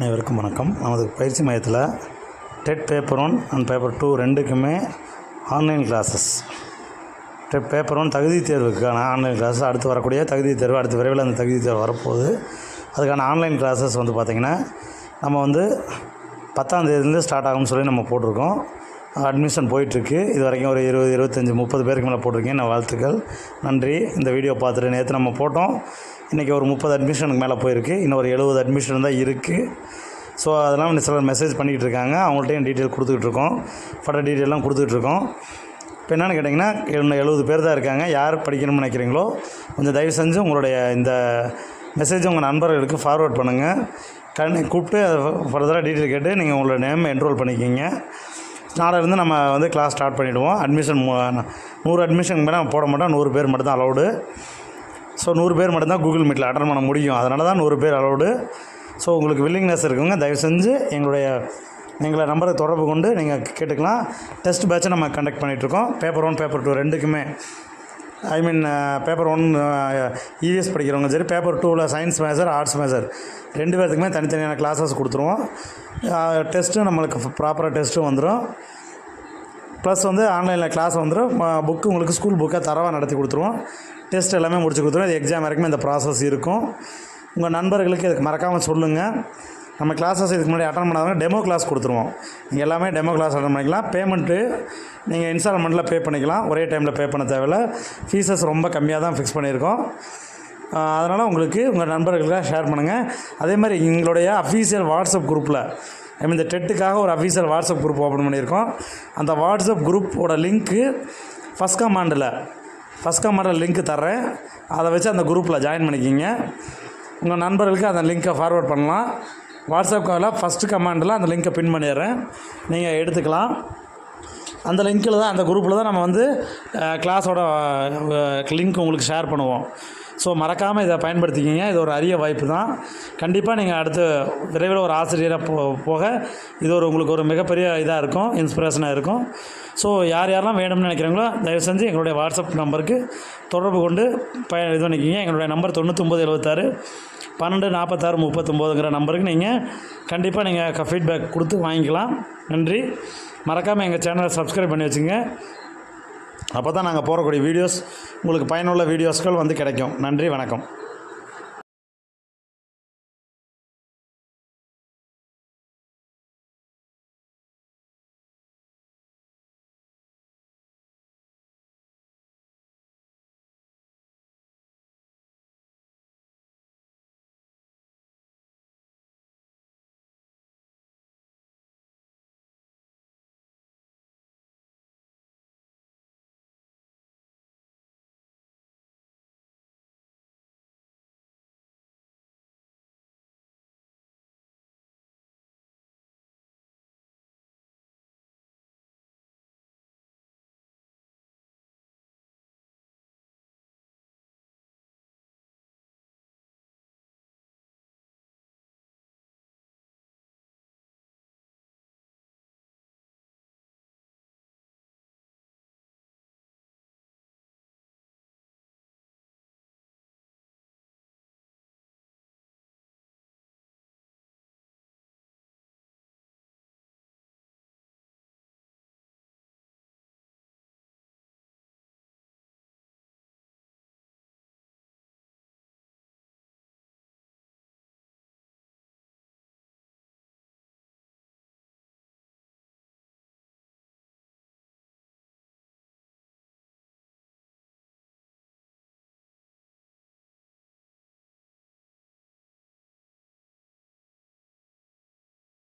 அனைவருக்கும் வணக்கம். நமது பயிற்சி மையத்தில் TET paper one and paper two ரெண்டுக்குமே online classes TET paper one தகுதி தேர்வுக்கான ஆன்லைன் கிளாஸஸ் அடுத்து வரக்கூடிய தகுதி தேர்வு அடுத்து விரைவில் அந்த தகுதி தேர்வு வரப்போகுது. அதுக்கான ஆன்லைன் கிளாஸஸ் வந்து பார்த்திங்கன்னா நம்ம வந்து பத்தாம் தேதியிலேருந்து ஸ்டார்ட் ஆகும்னு சொல்லி நம்ம போட்டிருக்கோம். அட்மிஷன் போயிட்டுருக்கு. இது வரைக்கும் ஒரு இருபது இருபத்தஞ்சி முப்பது பேருக்கு மேலே போட்டிருக்கேன் நான் வாழ்த்துக்கள். நன்றி. இந்த வீடியோ பார்த்துட்டு நேற்று நம்ம போட்டோம். இன்றைக்கி ஒரு முப்பது அட்மிஷனுக்கு மேலே போயிருக்கு. இன்னும் ஒரு எழுபது அட்மிஷன் தான் இருக்குது ஸோ அதெல்லாம் இன்னும் சிலர் மெசேஜ் பண்ணிக்கிட்டு இருக்காங்க. அவங்கள்ட்டையும் டீட்டெயில் கொடுத்துக்கிட்டு இருக்கோம். ஃபோட்டோ டீட்டெயிலாம் கொடுத்துக்கிட்டு இருக்கோம். இப்போ என்னென்னு கேட்டிங்கன்னா இன்னும் எழுபது பேர் தான் இருக்காங்க. யார் படிக்கணும்னு நினைக்கிறீங்களோ கொஞ்சம் தயவு செஞ்சு உங்களுடைய இந்த மெசேஜ் உங்கள் நண்பர்களுக்கு ஃபார்வேர்ட் பண்ணுங்கள் கண் கூப்பிட்டு ஃபர்தராக டீட்டெயில் கேட்டு நீங்கள் உங்களோட நேம் என்ரோல் பண்ணிக்கிங்க. நாளையிலேருந்து நம்ம வந்து கிளாஸ் ஸ்டார்ட் பண்ணிவிடுவோம் அட்மிஷன் நூறு அட்மிஷன் மேலே போட மாட்டோம். நூறு பேர் மட்டும் தான் அலௌடு ஸோ நூறு பேர் மட்டும்தான் கூகுள் மீட்டில் அட்டன் பண்ண முடியும். அதனால தான் நூறு பேர் அலௌடு ஸோ உங்களுக்கு வில்லிங்னஸ் இருக்குங்க. தயவு செஞ்சு எங்களுடைய எங்களை நம்பரை தொடர்பு கொண்டு நீங்கள் கேட்டுக்கலாம். டெஸ்ட் பேட்சை நம்ம கண்டக்ட் பண்ணிகிட்ருக்கோம் பேப்பர் ஒன் பேப்பர் டூ ரெண்டுக்குமே. I mean paper one EVS படிக்கிறவங்க சரி பேப்பர் டூவில் சயின்ஸ் மேஜர் ஆர்ட்ஸ் மேஜர் ரெண்டு பேர்த்துக்குமே தனித்தனியான கிளாஸஸ் கொடுத்துருவோம். டெஸ்ட்டும் நம்மளுக்கு ப்ராப்பராக டெஸ்ட்டும் வந்துடும் ப்ளஸ் வந்து ஆன்லைனில் கிளாஸ் வந்துடும் புக்கு உங்களுக்கு ஸ்கூல் புக்கை தரவாக நடத்தி கொடுத்துருவோம். டெஸ்ட் எல்லாமே முடிச்சு கொடுத்துருவோம். இது எக்ஸாம் வரைக்கும் இந்த ப்ராசஸ் இருக்கும். உங்கள் நண்பர்களுக்கு இதுக்கு மறக்காமல் சொல்லுங்கள் நம்ம கிளாஸஸ் இதுக்கு முன்னாடி அட்டன் பண்ணாதவங்க டெமோ கிளாஸ் கொடுத்துருவோம். நீங்கள் எல்லாமே டெமோ கிளாஸ் அட்டன் பண்ணிக்கலாம். பேமெண்ட்டு நீங்கள் இன்ஸ்டால்மெண்ட்டில் பே பண்ணிக்கலாம். ஒரே டைமில் பே பண்ண தேவையில்ல. ஃபீஸஸ் ரொம்ப கம்மியாக தான் ஃபிக்ஸ் பண்ணியிருக்கோம். அதனால் உங்களுக்கு உங்கள் நண்பர்களுக்காக ஷேர் பண்ணுங்கள் அதே மாதிரி எங்களுடைய அஃபீஷியல் வாட்ஸ்அப் குரூப்பில் ஐ மீன் இந்த டெட்டுக்காக ஒரு அஃபீஷியல் வாட்ஸ்அப் குரூப் ஓப்பன் பண்ணியிருக்கோம். அந்த வாட்ஸ்அப் குரூப்போட லிங்க்கு ஃபஸ்ட் கமாண்டில் ஃபஸ்ட் கமாண்டில் லிங்க் தர்றேன். அதை வச்சு அந்த குரூப்பில் ஜாயின் பண்ணிக்கிங்க. உங்கள் நண்பர்களுக்கு அந்த லிங்க்கை ஃபார்வர்ட் பண்ணலாம். வாட்ஸ்அப் காலில் ஃபஸ்ட்டு கமாண்டில் அந்த லிங்க்கை பின் பண்ணிடுறேன். நீங்கள் எடுத்துக்கலாம். அந்த லிங்க்கில் தான் அந்த குரூப்பில் தான் நம்ம வந்து கிளாஸோட லிங்க் உங்களுக்கு ஷேர் பண்ணுவோம். ஸோ மறக்காமல் இதை பயன்படுத்திக்கிங்க. இது ஒரு அரிய வாய்ப்பு தான். கண்டிப்பாக நீங்கள் அடுத்து விரைவில் ஒரு ஆசிரியராக போ போக இது ஒரு உங்களுக்கு ஒரு மிகப்பெரிய இதாக இருக்கும் இன்ஸ்பிரேஷனாக இருக்கும். ஸோ யார் யாரெல்லாம் வேணும்னு நினைக்கிறீங்களோ தயவு செஞ்சு எங்களுடைய வாட்ஸ்அப் நம்பருக்கு தொடர்பு கொண்டு ப இது பண்ணிக்கிங்க. எங்களுடைய நம்பர் தொண்ணூற்றொம்பது எழுபத்தாறு பன்னெண்டு நாற்பத்தாறு முப்பத்தொம்போதுங்கிற நம்பருக்கு நீங்கள் கண்டிப்பாக நீங்கள் ஃபீட்பேக் கொடுத்து வாங்கிக்கலாம். நன்றி. மறக்காமல் எங்கள் சேனலை சப்ஸ்கிரைப் பண்ணி வச்சுங்க அப்போ தான் நாங்கள் போடக்கூடிய வீடியோஸ் உங்களுக்கு பயனுள்ள வீடியோஸ்கள் வந்து கிடைக்கும். நன்றி வணக்கம்.